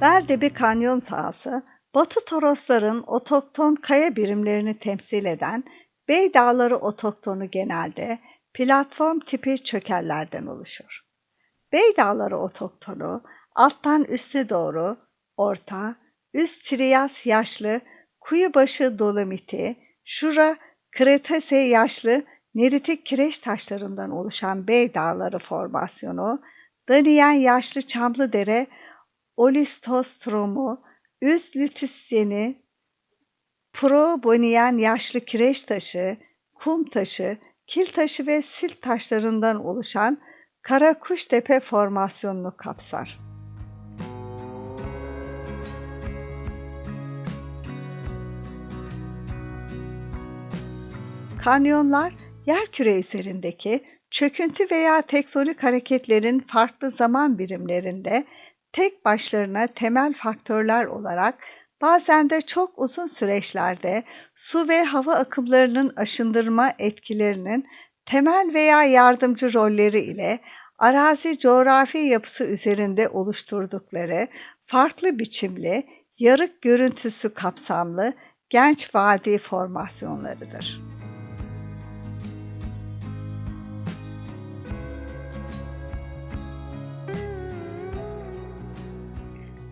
Beldebi Kanyon sahası, Batı Torosların otokton kaya birimlerini temsil eden Bey Dağları otoktonu genelde platform tipi çökellerden oluşur. Bey Dağları otoktonu alttan üste doğru orta, üst triyas yaşlı, kuyubaşı dolomiti, şura kretase yaşlı neritik kireç taşlarından oluşan Bey Dağları formasyonu, Daniyen yaşlı Çamlıdere Olistostromu, üst litisyeni, Proboniyen yaşlı kireç taşı, kum taşı, kil taşı ve sil taşlarından oluşan Karakuştepe formasyonunu kapsar. Kanyonlar, yerküre üzerindeki çöküntü veya tektonik hareketlerin farklı zaman birimlerinde tek başlarına temel faktörler olarak bazen de çok uzun süreçlerde su ve hava akımlarının aşındırma etkilerinin temel veya yardımcı rolleri ile arazi coğrafi yapısı üzerinde oluşturdukları farklı biçimli, yarık görüntüsü kapsamlı genç vadi formasyonlarıdır.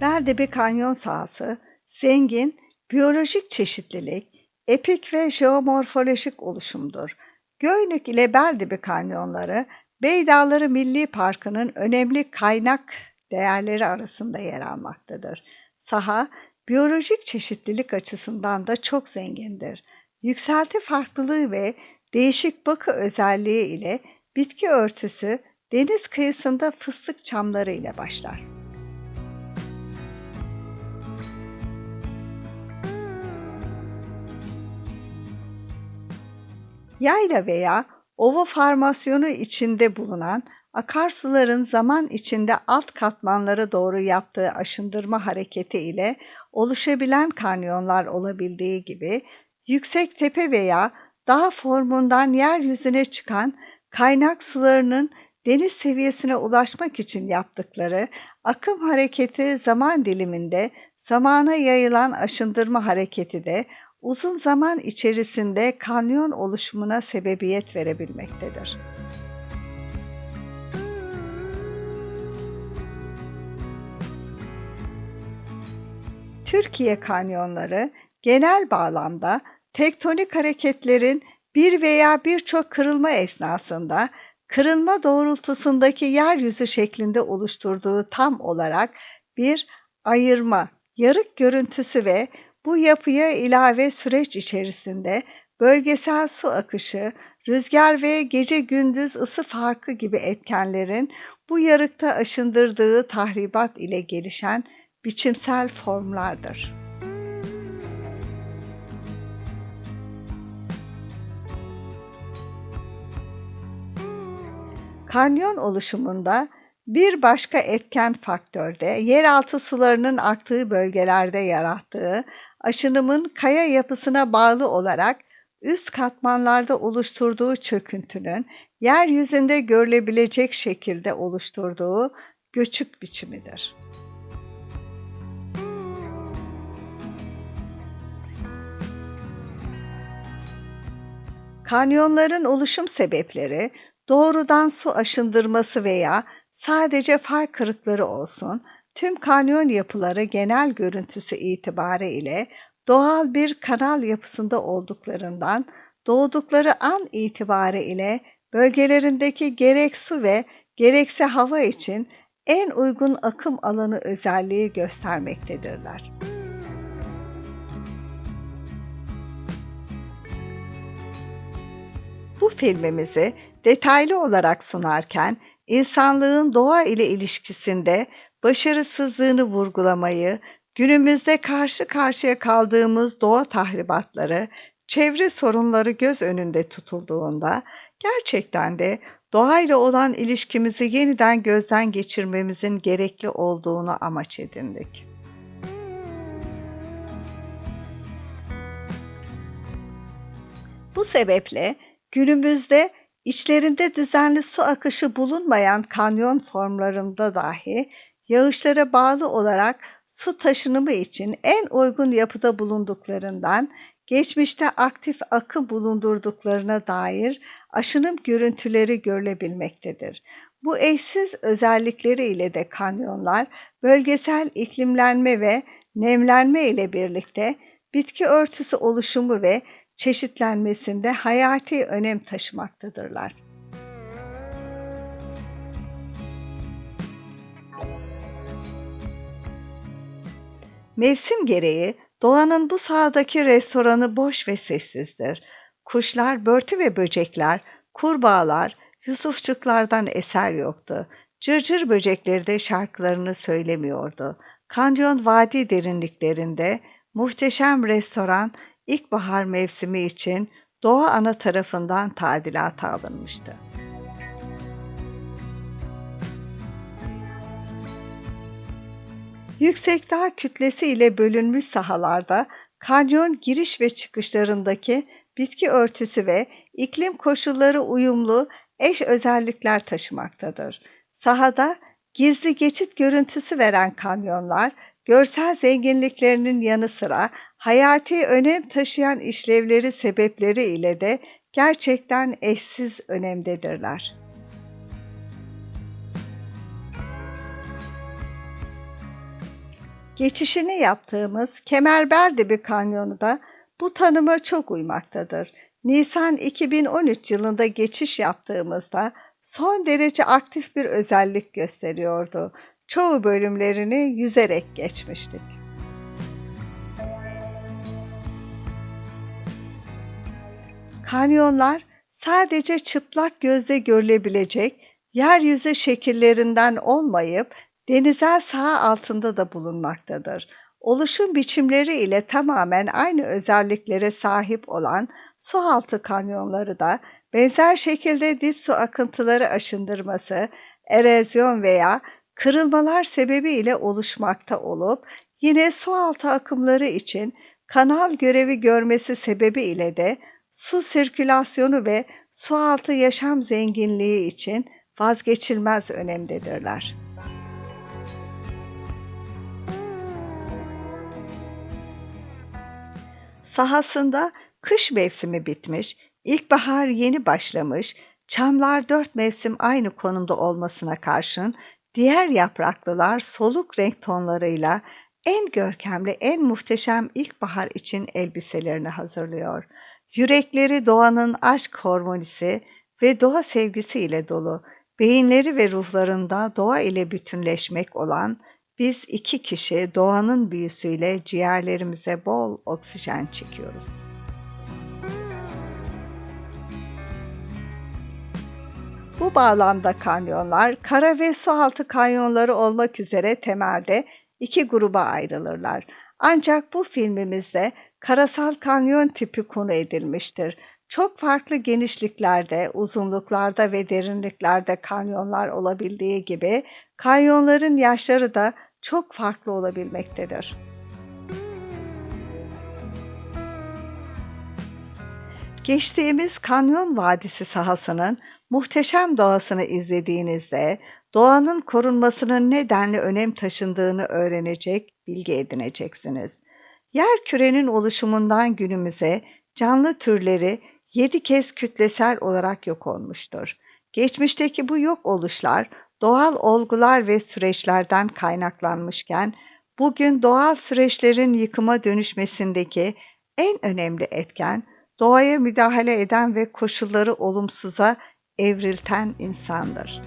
Beldebi Kanyon sahası, zengin, biyolojik çeşitlilik, epik ve jeomorfolojik oluşumdur. Göynük ile Beldibi kanyonları, Beydağları Milli Parkı'nın önemli kaynak değerleri arasında yer almaktadır. Saha, biyolojik çeşitlilik açısından da çok zengindir. Yükselti farklılığı ve değişik bakı özelliği ile bitki örtüsü deniz kıyısında fıstık çamları ile başlar. Yayla veya ova formasyonu içinde bulunan akarsuların zaman içinde alt katmanlara doğru yaptığı aşındırma hareketi ile oluşabilen kanyonlar olabildiği gibi yüksek tepe veya dağ formundan yeryüzüne çıkan kaynak sularının deniz seviyesine ulaşmak için yaptıkları akım hareketi zaman diliminde zamana yayılan aşındırma hareketi de uzun zaman içerisinde kanyon oluşumuna sebebiyet verebilmektedir. Türkiye kanyonları genel bağlamda tektonik hareketlerin bir veya birçok kırılma esnasında kırılma doğrultusundaki yeryüzü şeklinde oluşturduğu tam olarak bir ayırma, yarık görüntüsü ve bu yapıya ilave süreç içerisinde bölgesel su akışı, rüzgar ve gece gündüz ısı farkı gibi etkenlerin bu yarıkta aşındırdığı tahribat ile gelişen biçimsel formlardır. Kanyon oluşumunda bir başka etken faktör de yeraltı sularının aktığı bölgelerde yarattığı aşınımın kaya yapısına bağlı olarak üst katmanlarda oluşturduğu çöküntünün yeryüzünde görülebilecek şekilde oluşturduğu göçük biçimidir. Kanyonların oluşum sebepleri doğrudan su aşındırması veya sadece fay kırıkları olsun, tüm kanyon yapıları genel görüntüsü itibariyle ile doğal bir kanal yapısında olduklarından doğdukları an itibariyle ile bölgelerindeki gerek su ve gerekse hava için en uygun akım alanı özelliği göstermektedirler. Bu filmimizi detaylı olarak sunarken insanlığın doğa ile ilişkisinde başarısızlığını vurgulamayı, günümüzde karşı karşıya kaldığımız doğa tahribatları, çevre sorunları göz önünde tutulduğunda gerçekten de doğayla olan ilişkimizi yeniden gözden geçirmemizin gerekli olduğunu amaç edindik. Bu sebeple günümüzde İçlerinde düzenli su akışı bulunmayan kanyon formlarında dahi yağışlara bağlı olarak su taşınımı için en uygun yapıda bulunduklarından geçmişte aktif akım bulundurduklarına dair aşınım görüntüleri görülebilmektedir. Bu eşsiz özellikleri ile de kanyonlar bölgesel iklimlenme ve nemlenme ile birlikte bitki örtüsü oluşumu ve çeşitlenmesinde hayati önem taşımaktadırlar. Mevsim gereği doğanın bu sahadaki restoranı boş ve sessizdir. Kuşlar, börtü ve böcekler, kurbağalar, Yusufçuklardan eser yoktu. Cırcır böcekleri de şarkılarını söylemiyordu. Kanyon vadi derinliklerinde muhteşem restoran ilkbahar mevsimi için Doğa Ana tarafından tadilata alınmıştı. Yüksek dağ kütlesi ile bölünmüş sahalarda kanyon giriş ve çıkışlarındaki bitki örtüsü ve iklim koşulları uyumlu eş özellikler taşımaktadır. Sahada gizli geçit görüntüsü veren kanyonlar, görsel zenginliklerinin yanı sıra hayati önem taşıyan işlevleri sebepleri ile de gerçekten eşsiz önemdedirler. Geçişini yaptığımız Kemerbeldibi Kanyonu da bu tanıma çok uymaktadır. Nisan 2013 yılında geçiş yaptığımızda son derece aktif bir özellik gösteriyordu. Çoğu bölümlerini yüzerek geçmiştik. Kanyonlar sadece çıplak gözle görülebilecek yeryüzü şekillerinden olmayıp denizel saha altında da bulunmaktadır. Oluşum biçimleri ile tamamen aynı özelliklere sahip olan sualtı kanyonları da benzer şekilde dip su akıntıları aşındırması, erozyon veya kırılmalar sebebiyle oluşmakta olup yine sualtı akımları için kanal görevi görmesi sebebiyle de su sirkülasyonu ve sualtı yaşam zenginliği için vazgeçilmez önemdedirler. Sahasında kış mevsimi bitmiş, ilkbahar yeni başlamış, çamlar dört mevsim aynı konumda olmasına karşın diğer yapraklılar soluk renk tonlarıyla en görkemli, en muhteşem ilkbahar için elbiselerini hazırlıyor. Yürekleri doğanın aşk hormonisi ve doğa sevgisi ile dolu, beyinleri ve ruhlarında doğa ile bütünleşmek olan biz iki kişi doğanın büyüsüyle ciğerlerimize bol oksijen çekiyoruz. Bu bağlamda kanyonlar, kara ve su altı kanyonları olmak üzere temelde iki gruba ayrılırlar. Ancak bu filmimizde karasal kanyon tipi konu edilmiştir. Çok farklı genişliklerde, uzunluklarda ve derinliklerde kanyonlar olabildiği gibi kanyonların yaşları da çok farklı olabilmektedir. Geçtiğimiz Kanyon Vadisi sahasının muhteşem doğasını izlediğinizde doğanın korunmasının nedenli önem taşındığını öğrenecek, bilgi edineceksiniz. Yer kürenin oluşumundan günümüze canlı türleri yedi kez kütlesel olarak yok olmuştur. Geçmişteki bu yok oluşlar doğal olgular ve süreçlerden kaynaklanmışken bugün doğal süreçlerin yıkıma dönüşmesindeki en önemli etken doğaya müdahale eden ve koşulları olumsuza evrilten insandır.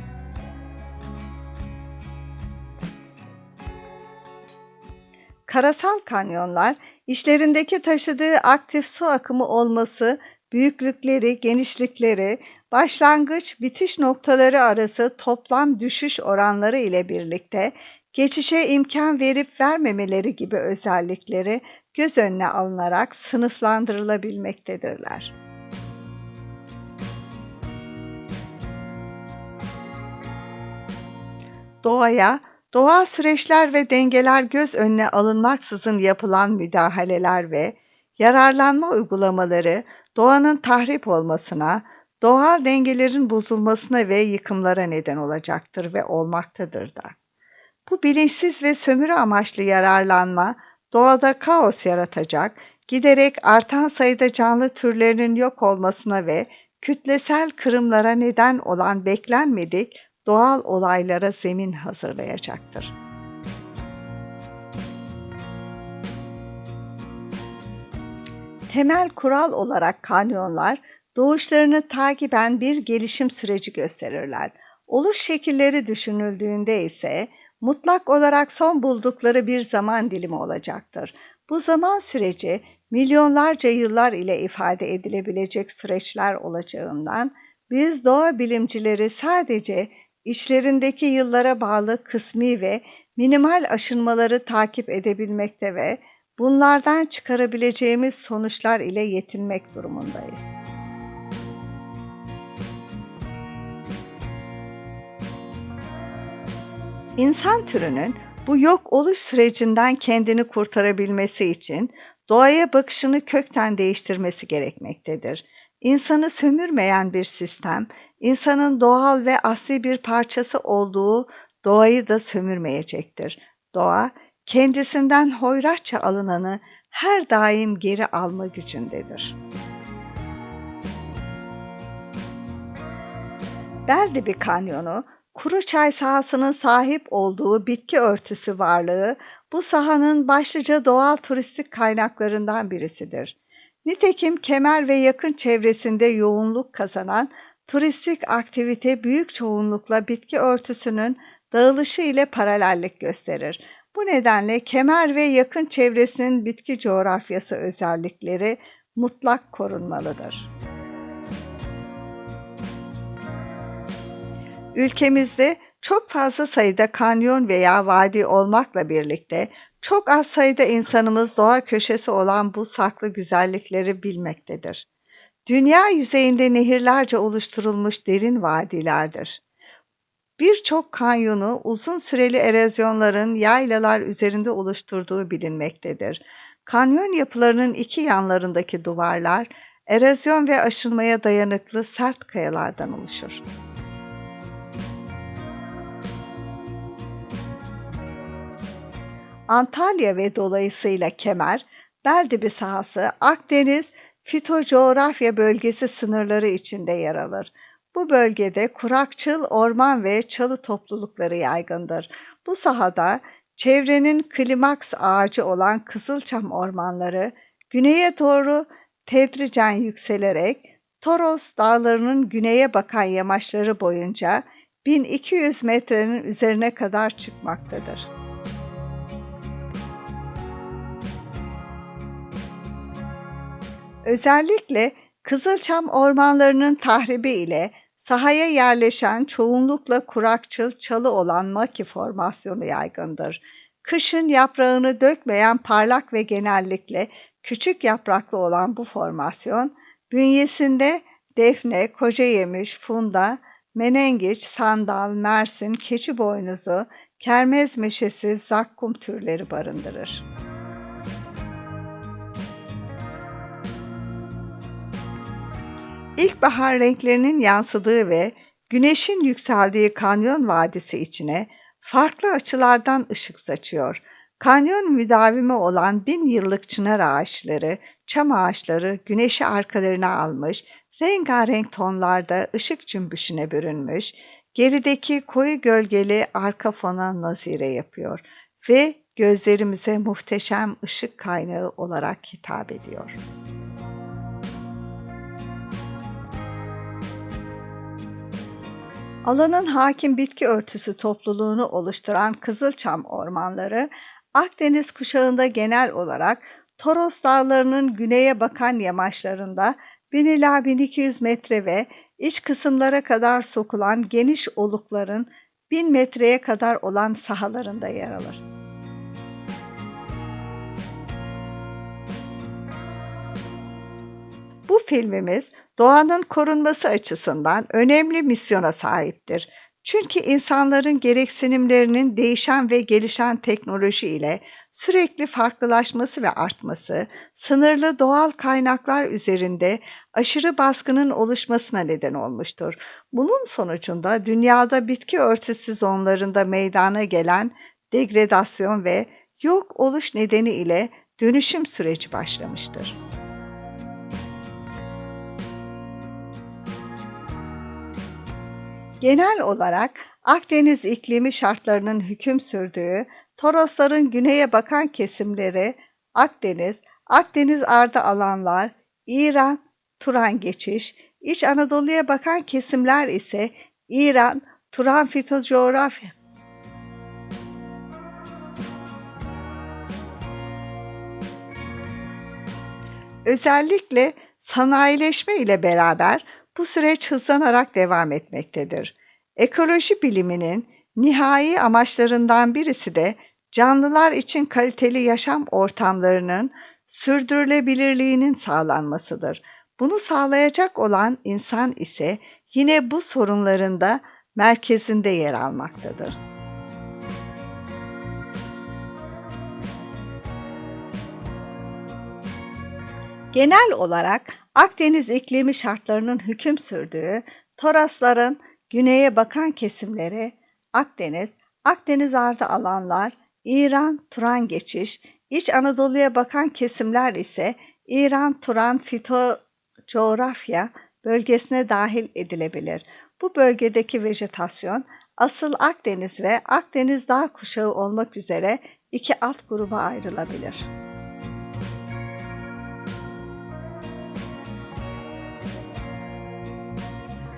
Karasal kanyonlar, işlerindeki taşıdığı aktif su akımı olması, büyüklükleri, genişlikleri, başlangıç bitiş noktaları arası toplam düşüş oranları ile birlikte geçişe imkan verip vermemeleri gibi özellikleri göz önüne alınarak sınıflandırılabilmektedirler. Doğaya, doğal süreçler ve dengeler göz önüne alınmaksızın yapılan müdahaleler ve yararlanma uygulamaları doğanın tahrip olmasına, doğal dengelerin bozulmasına ve yıkımlara neden olacaktır ve olmaktadır da. Bu bilinçsiz ve sömürü amaçlı yararlanma doğada kaos yaratacak, giderek artan sayıda canlı türlerinin yok olmasına ve kütlesel kırımlara neden olan beklenmedik doğal olaylara zemin hazırlayacaktır. Temel kural olarak kanyonlar doğuşlarını takiben bir gelişim süreci gösterirler. Oluş şekilleri düşünüldüğünde ise mutlak olarak son buldukları bir zaman dilimi olacaktır. Bu zaman süreci milyonlarca yıllar ile ifade edilebilecek süreçler olacağından biz doğa bilimcileri sadece işlerindeki yıllara bağlı kısmi ve minimal aşınmaları takip edebilmekte ve bunlardan çıkarabileceğimiz sonuçlar ile yetinmek durumundayız. İnsan türünün bu yok oluş sürecinden kendini kurtarabilmesi için doğaya bakışını kökten değiştirmesi gerekmektedir. İnsanı sömürmeyen bir sistem, insanın doğal ve asli bir parçası olduğu doğayı da sömürmeyecektir. Doğa, kendisinden hoyratça alınanı her daim geri alma gücündedir. Beldibi Kanyonu, kuru çay sahasının sahip olduğu bitki örtüsü varlığı bu sahanın başlıca doğal turistik kaynaklarından birisidir. Nitekim kemer ve yakın çevresinde yoğunluk kazanan turistik aktivite büyük çoğunlukla bitki örtüsünün dağılışı ile paralellik gösterir. Bu nedenle kemer ve yakın çevresinin bitki coğrafyası özellikleri mutlak korunmalıdır. Ülkemizde çok fazla sayıda kanyon veya vadi olmakla birlikte çok az sayıda insanımız doğa köşesi olan bu saklı güzellikleri bilmektedir. Dünya yüzeyinde nehirlerce oluşturulmuş derin vadilerdir. Birçok kanyonu uzun süreli erozyonların yaylalar üzerinde oluşturduğu bilinmektedir. Kanyon yapılarının iki yanlarındaki duvarlar erozyon ve aşınmaya dayanıklı sert kayalardan oluşur. Antalya ve dolayısıyla Kemer, Beldibi sahası Akdeniz fitocoğrafya bölgesi sınırları içinde yer alır. Bu bölgede kurakçıl orman ve çalı toplulukları yaygındır. Bu sahada çevrenin klimaks ağacı olan Kızılçam ormanları güneye doğru tedricen yükselerek Toros dağlarının güneye bakan yamaçları boyunca 1200 metrenin üzerine kadar çıkmaktadır. Özellikle Kızılçam ormanlarının tahribi ile sahaya yerleşen çoğunlukla kurakçıl çalı olan maki formasyonu yaygındır. Kışın yaprağını dökmeyen parlak ve genellikle küçük yapraklı olan bu formasyon, bünyesinde defne, kocayemiş, funda, menengiç, sandal, mersin, keçi boynuzu, kermez meşesi, zakkum türleri barındırır. İlkbahar renklerinin yansıdığı ve güneşin yükseldiği kanyon vadisi içine farklı açılardan ışık saçıyor. Kanyon müdavimi olan bin yıllık çınar ağaçları, çam ağaçları güneşi arkalarına almış, rengarenk tonlarda ışık cümbüşüne bürünmüş, gerideki koyu gölgeli arka fona nazire yapıyor ve gözlerimize muhteşem ışık kaynağı olarak hitap ediyor. Alanın hakim bitki örtüsü topluluğunu oluşturan Kızılçam ormanları, Akdeniz kuşağında genel olarak Toros dağlarının güneye bakan yamaçlarında 1000 ila 1200 metre ve iç kısımlara kadar sokulan geniş olukların 1000 metreye kadar olan sahalarında yer alır. Bu filmimiz doğanın korunması açısından önemli misyona sahiptir. Çünkü insanların gereksinimlerinin değişen ve gelişen teknoloji ile sürekli farklılaşması ve artması, sınırlı doğal kaynaklar üzerinde aşırı baskının oluşmasına neden olmuştur. Bunun sonucunda dünyada bitki örtüsü zonlarında meydana gelen degradasyon ve yok oluş nedeni ile dönüşüm süreci başlamıştır. Genel olarak Akdeniz iklimi şartlarının hüküm sürdüğü Torosların güneye bakan kesimleri Akdeniz, Akdeniz ardı alanlar, İran, Turan geçiş, İç Anadolu'ya bakan kesimler ise İran, Turan fitocoğrafya. Özellikle sanayileşme ile beraber bu süreç hızlanarak devam etmektedir. Ekoloji biliminin nihai amaçlarından birisi de canlılar için kaliteli yaşam ortamlarının sürdürülebilirliğinin sağlanmasıdır. Bunu sağlayacak olan insan ise yine bu sorunların da merkezinde yer almaktadır. Genel olarak Akdeniz iklimi şartlarının hüküm sürdüğü Torasların güneye bakan kesimleri Akdeniz, Akdeniz ardı alanlar, İran, Turan geçiş, İç Anadolu'ya bakan kesimler ise İran, Turan fito coğrafya bölgesine dahil edilebilir. Bu bölgedeki vejetasyon asıl Akdeniz ve Akdeniz dağ kuşağı olmak üzere iki alt gruba ayrılabilir.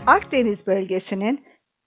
Akdeniz bölgesinin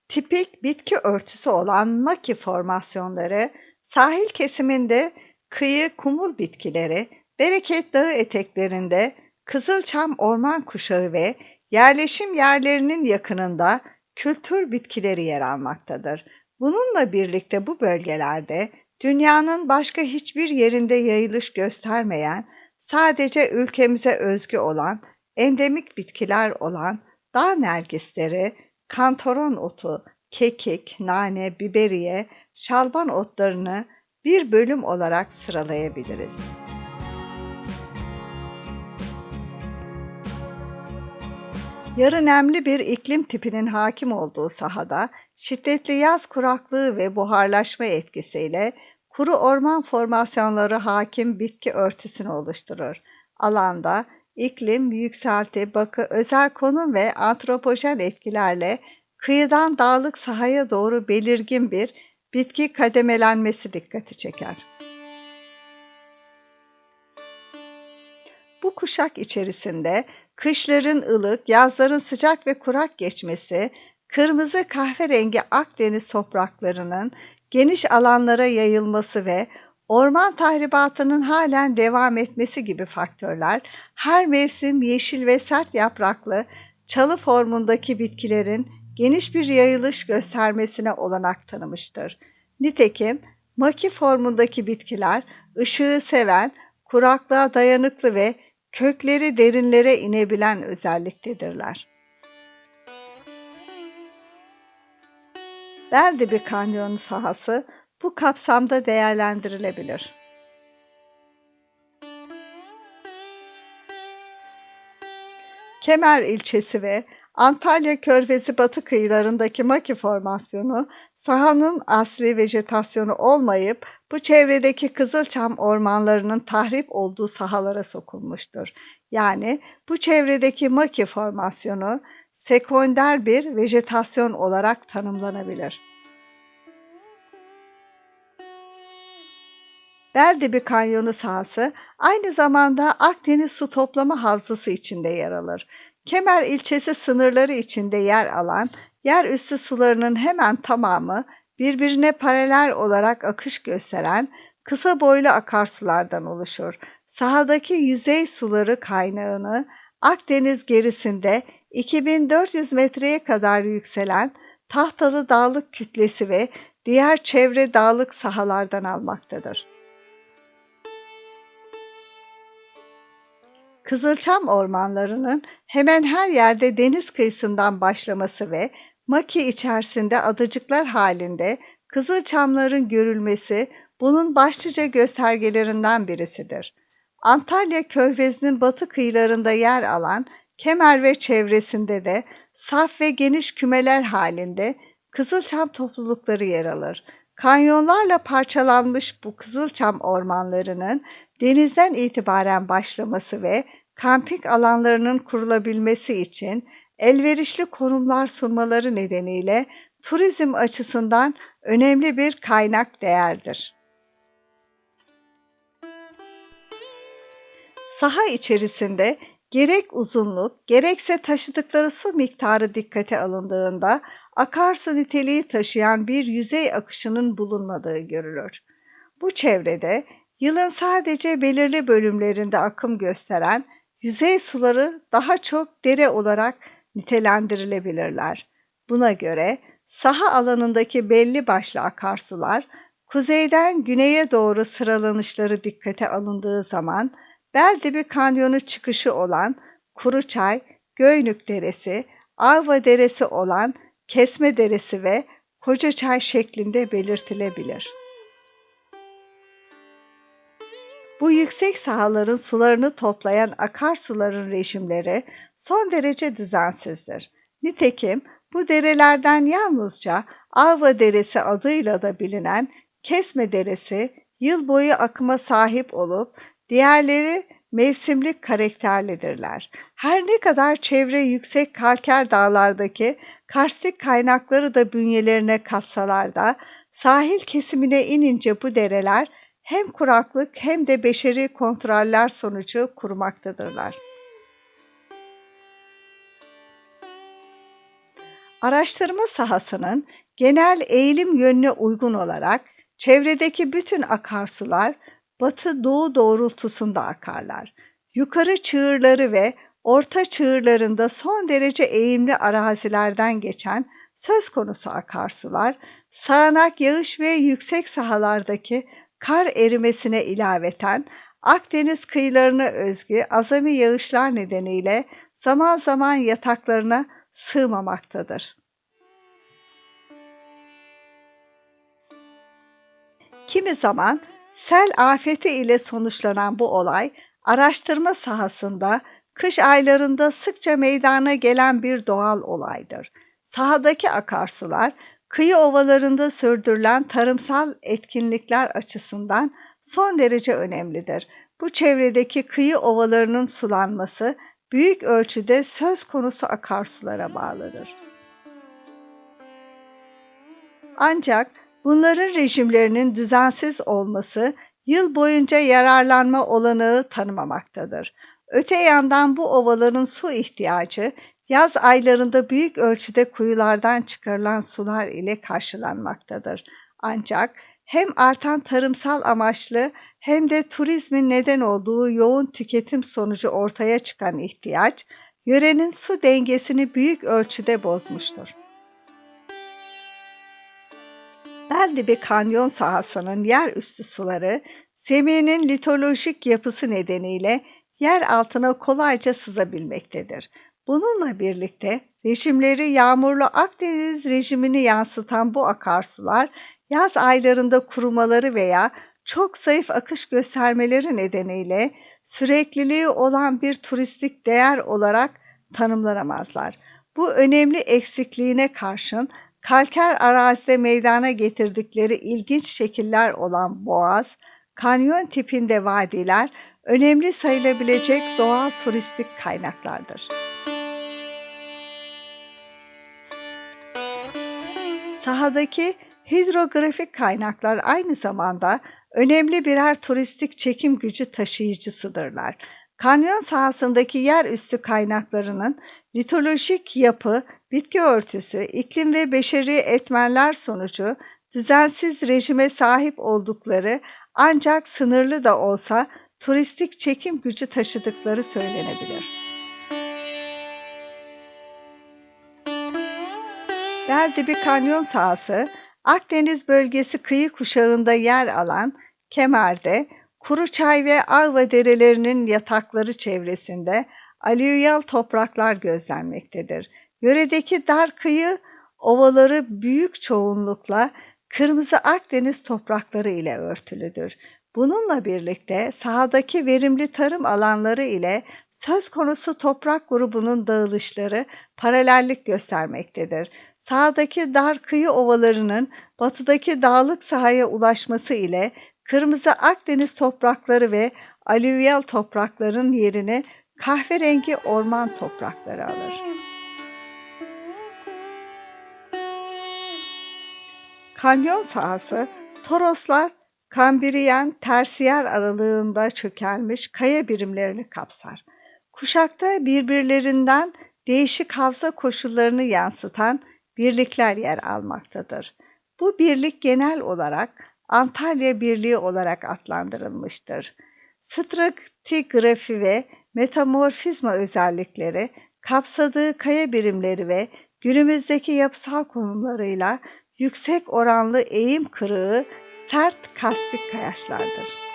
tipik bitki örtüsü olan maki formasyonları, sahil kesiminde kıyı kumul bitkileri, Bereket Dağı eteklerinde Kızılçam orman kuşağı ve yerleşim yerlerinin yakınında kültür bitkileri yer almaktadır. Bununla birlikte bu bölgelerde dünyanın başka hiçbir yerinde yayılış göstermeyen, sadece ülkemize özgü olan endemik bitkiler olan dağ nergisleri, kantaron otu, kekik, nane, biberiye, şalban otlarını bir bölüm olarak sıralayabiliriz. Yarı nemli bir iklim tipinin hakim olduğu sahada şiddetli yaz kuraklığı ve buharlaşma etkisiyle kuru orman formasyonları hakim bitki örtüsünü oluşturur. Alanda iklim, yükselti, bakı, özel konum ve antropojen etkilerle kıyıdan dağlık sahaya doğru belirgin bir bitki kademelenmesi dikkati çeker. Bu kuşak içerisinde kışların ılık, yazların sıcak ve kurak geçmesi, kırmızı kahverengi Akdeniz topraklarının geniş alanlara yayılması ve orman tahribatının halen devam etmesi gibi faktörler her mevsim yeşil ve sert yapraklı çalı formundaki bitkilerin geniş bir yayılış göstermesine olanak tanımıştır. Nitekim maki formundaki bitkiler ışığı seven, kuraklığa dayanıklı ve kökleri derinlere inebilen özelliktedirler. Beldibi Kanyonu sahası bu kapsamda değerlendirilebilir. Kemer ilçesi ve Antalya Körfezi batı kıyılarındaki maki formasyonu sahanın asli vejetasyonu olmayıp bu çevredeki kızılçam ormanlarının tahrip olduğu sahalara sokulmuştur. Yani bu çevredeki maki formasyonu sekonder bir vejetasyon olarak tanımlanabilir. Beldibi Kanyonu sahası aynı zamanda Akdeniz su toplama havzası içinde yer alır. Kemer ilçesi sınırları içinde yer alan yerüstü sularının hemen tamamı birbirine paralel olarak akış gösteren kısa boylu akarsulardan oluşur. Sahadaki yüzey suları kaynağını Akdeniz gerisinde 2400 metreye kadar yükselen tahtalı dağlık kütlesi ve diğer çevre dağlık sahalardan almaktadır. Kızılçam ormanlarının hemen her yerde deniz kıyısından başlaması ve maki içerisinde adacıklar halinde kızılçamların görülmesi bunun başlıca göstergelerinden birisidir. Antalya Körfezi'nin batı kıyılarında yer alan Kemer ve çevresinde de saf ve geniş kümeler halinde kızılçam toplulukları yer alır. Kanyonlarla parçalanmış bu Kızılçam ormanlarının denizden itibaren başlaması ve kamping alanlarının kurulabilmesi için elverişli konumlar sunmaları nedeniyle turizm açısından önemli bir kaynak değerdir. Saha içerisinde gerek uzunluk gerekse taşıdıkları su miktarı dikkate alındığında akarsu niteliği taşıyan bir yüzey akışının bulunmadığı görülür. Bu çevrede yılın sadece belirli bölümlerinde akım gösteren yüzey suları daha çok dere olarak nitelendirilebilirler. Buna göre saha alanındaki belli başlı akarsular kuzeyden güneye doğru sıralanışları dikkate alındığı zaman Beldibi Kanyonu çıkışı olan Kuruçay, Göynük Deresi, Arva Deresi olan Kesme Deresi ve Kocaçay şeklinde belirtilebilir. Bu yüksek sahaların sularını toplayan akarsuların rejimleri son derece düzensizdir. Nitekim bu derelerden yalnızca Arva Deresi adıyla da bilinen Kesme Deresi yıl boyu akıma sahip olup diğerleri mevsimlik karakterlidirler. Her ne kadar çevre yüksek kalker dağlardaki karstik kaynakları da bünyelerine katsalar da sahil kesimine inince bu dereler hem kuraklık hem de beşeri kontroller sonucu kurumaktadırlar. Araştırma sahasının genel eğilim yönüne uygun olarak çevredeki bütün akarsular batı-doğu doğrultusunda akarlar. Yukarı çığırları ve orta çığırlarında son derece eğimli arazilerden geçen söz konusu akarsular, sağanak yağış ve yüksek sahalardaki kar erimesine ilaveten Akdeniz kıyılarına özgü azami yağışlar nedeniyle zaman zaman yataklarına sığmamaktadır. Kimi zaman Sel afeti ile sonuçlanan bu olay, araştırma sahasında kış aylarında sıkça meydana gelen bir doğal olaydır. Sahadaki akarsular, kıyı ovalarında sürdürülen tarımsal etkinlikler açısından son derece önemlidir. Bu çevredeki kıyı ovalarının sulanması büyük ölçüde söz konusu akarsulara bağlıdır. Ancak Bunların rejimlerinin düzensiz olması yıl boyunca yararlanma olanağı tanımamaktadır. Öte yandan bu ovaların su ihtiyacı yaz aylarında büyük ölçüde kuyulardan çıkarılan sular ile karşılanmaktadır. Ancak hem artan tarımsal amaçlı hem de turizmin neden olduğu yoğun tüketim sonucu ortaya çıkan ihtiyaç, yörenin su dengesini büyük ölçüde bozmuştur. Beldibi kanyon sahasının yer üstü suları zeminin litolojik yapısı nedeniyle yer altına kolayca sızabilmektedir. Bununla birlikte rejimleri yağmurlu Akdeniz rejimini yansıtan bu akarsular yaz aylarında kurumaları veya çok zayıf akış göstermeleri nedeniyle sürekliliği olan bir turistik değer olarak tanımlanamazlar. Bu önemli eksikliğine karşın kalker arazide meydana getirdikleri ilginç şekiller olan boğaz, kanyon tipinde vadiler önemli sayılabilecek doğal turistik kaynaklardır. Sahadaki hidrografik kaynaklar aynı zamanda önemli birer turistik çekim gücü taşıyıcısıdırlar. Kanyon sahasındaki yer üstü kaynaklarının litolojik yapı Bitki örtüsü, iklim ve beşeri etmenler sonucu düzensiz rejime sahip oldukları ancak sınırlı da olsa turistik çekim gücü taşıdıkları söylenebilir. Beldibi Kanyon sahası, Akdeniz bölgesi kıyı kuşağında yer alan Kemer'de, Kuruçay ve Alva derelerinin yatakları çevresinde alüvyal topraklar gözlenmektedir. Yöredeki dar kıyı ovaları büyük çoğunlukla kırmızı Akdeniz toprakları ile örtülüdür. Bununla birlikte sahadaki verimli tarım alanları ile söz konusu toprak grubunun dağılışları paralellik göstermektedir. Sağdaki dar kıyı ovalarının batıdaki dağlık sahaya ulaşması ile kırmızı Akdeniz toprakları ve alüvyal toprakların yerini kahverengi orman toprakları alır. Kanyon sahası Toroslar Kambriyen tersiyer aralığında çökelmiş kaya birimlerini kapsar. Kuşakta birbirlerinden değişik havza koşullarını yansıtan birlikler yer almaktadır. Bu birlik genel olarak Antalya Birliği olarak adlandırılmıştır. Stratigrafi ve metamorfizma özellikleri kapsadığı kaya birimleri ve günümüzdeki yapısal konumlarıyla yüksek oranlı eğim kırığı sert kastik kayaçlardır.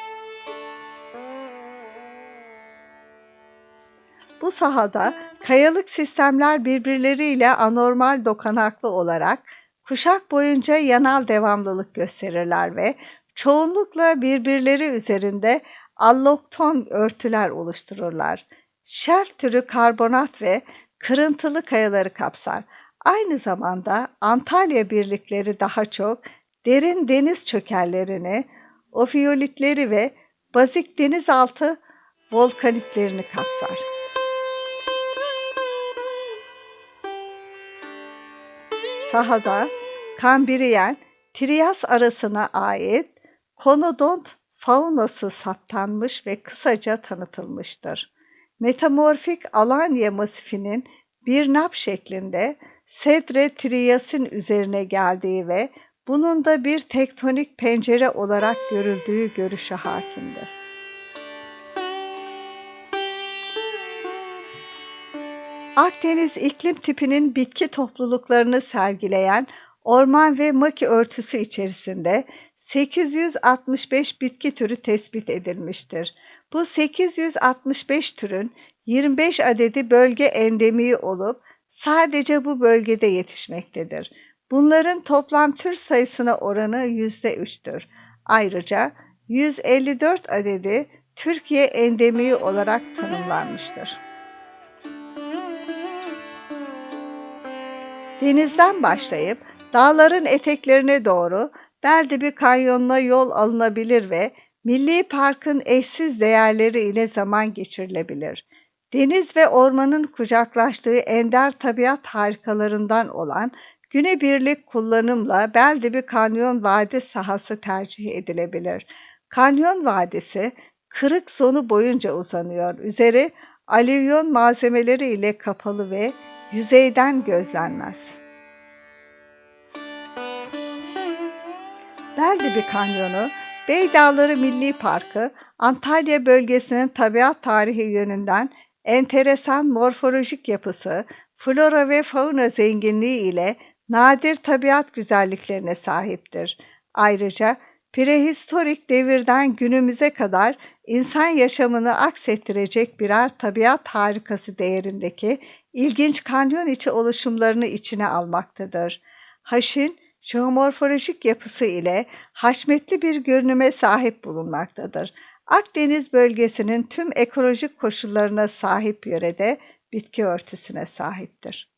Bu sahada kayalık sistemler birbirleriyle anormal dokanaklı olarak kuşak boyunca yanal devamlılık gösterirler ve çoğunlukla birbirleri üzerinde allokton örtüler oluştururlar. Şerf türü karbonat ve kırıntılı kayaları kapsar. Aynı zamanda Antalya birlikleri daha çok derin deniz çökellerini, ofiyolitleri ve bazik denizaltı volkanitlerini kapsar. Sahada Kambriyen, Trias arasına ait konodont faunası saptanmış ve kısaca tanıtılmıştır. Metamorfik Alanya masifinin bir nap şeklinde Sedre Trias'ın üzerine geldiği ve bunun da bir tektonik pencere olarak görüldüğü görüşe hakimdir. Akdeniz iklim tipinin bitki topluluklarını sergileyen orman ve maki örtüsü içerisinde 865 bitki türü tespit edilmiştir. Bu 865 türün 25 adedi bölge endemiği olup sadece bu bölgede yetişmektedir. Bunların toplam tür sayısına oranı yüzde üçtür. Ayrıca 154 adedi Türkiye endemiği olarak tanımlanmıştır. Denizden başlayıp dağların eteklerine doğru Beldibi Kanyonu'na yol alınabilir ve Milli Park'ın eşsiz değerleri ile zaman geçirilebilir. Deniz ve ormanın kucaklaştığı ender tabiat harikalarından olan günebirlik kullanımla Beldibi Kanyon Vadi sahası tercih edilebilir. Kanyon Vadisi kırık sonu boyunca uzanıyor. Üzeri alüvyon malzemeleri ile kapalı ve yüzeyden gözlenmez. Beldibi Kanyonu, Bey Dağları Milli Parkı, Antalya bölgesinin tabiat tarihi yönünden enteresan morfolojik yapısı, flora ve fauna zenginliği ile nadir tabiat güzelliklerine sahiptir. Ayrıca prehistorik devirden günümüze kadar insan yaşamını aksettirecek birer tabiat harikası değerindeki ilginç kanyon içi oluşumlarını içine almaktadır. Haşin, jeomorfolojik yapısı ile haşmetli bir görünüme sahip bulunmaktadır. Akdeniz bölgesinin tüm ekolojik koşullarına sahip yörede bitki örtüsüne sahiptir.